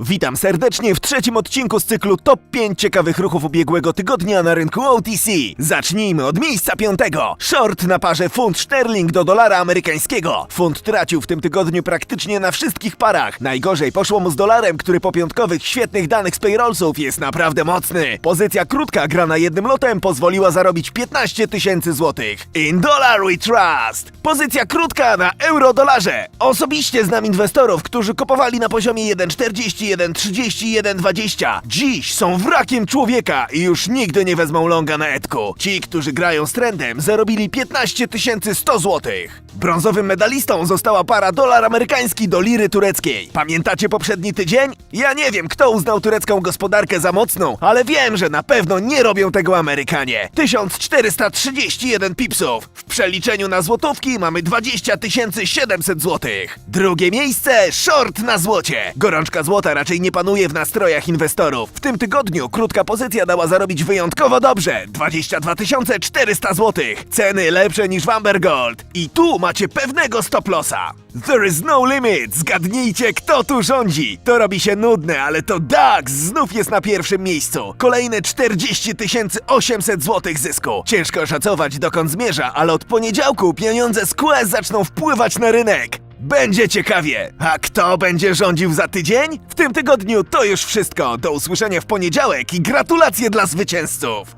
Witam serdecznie w trzecim odcinku z cyklu Top 5 ciekawych ruchów ubiegłego tygodnia na rynku OTC. Zacznijmy od miejsca piątego. Short na parze funt sterling do dolara amerykańskiego. Funt tracił w tym tygodniu praktycznie na wszystkich parach. Najgorzej poszło mu z dolarem, który po piątkowych świetnych danych z payrollsów jest naprawdę mocny. Pozycja krótka grana jednym lotem pozwoliła zarobić 15 tysięcy złotych. In dollar we trust. Pozycja krótka na euro-dolarze. Osobiście znam inwestorów, którzy kupowali na poziomie 1,40, 1,30, 1,20. Dziś są wrakiem człowieka i już nigdy nie wezmą longa na etku. Ci, którzy grają z trendem, zarobili 15 100 złotych. Brązowym medalistą została para dolar amerykański do liry tureckiej. Pamiętacie poprzedni tydzień? Ja nie wiem, kto uznał turecką gospodarkę za mocną, ale wiem, że na pewno nie robią tego Amerykanie. 1431 pipsów. W przeliczeniu na złotówki mamy 20 700 złotych. Drugie miejsce short na złocie. Gorączka złota raczej nie panuje w nastrojach inwestorów. W tym tygodniu krótka pozycja dała zarobić wyjątkowo dobrze. 22 400 złotych. Ceny lepsze niż w Gold. I tu macie pewnego stop lossa. There is no limit. Zgadnijcie, kto tu rządzi. To robi się nudne, ale to DAX znów jest na pierwszym miejscu. Kolejne 40 800 złotych zysku. Ciężko szacować dokąd zmierza, ale od poniedziałku pieniądze z QS zaczną wpływać na rynek. Będzie ciekawie. A kto będzie rządził za tydzień? W tym tygodniu to już wszystko. Do usłyszenia w poniedziałek i gratulacje dla zwycięzców.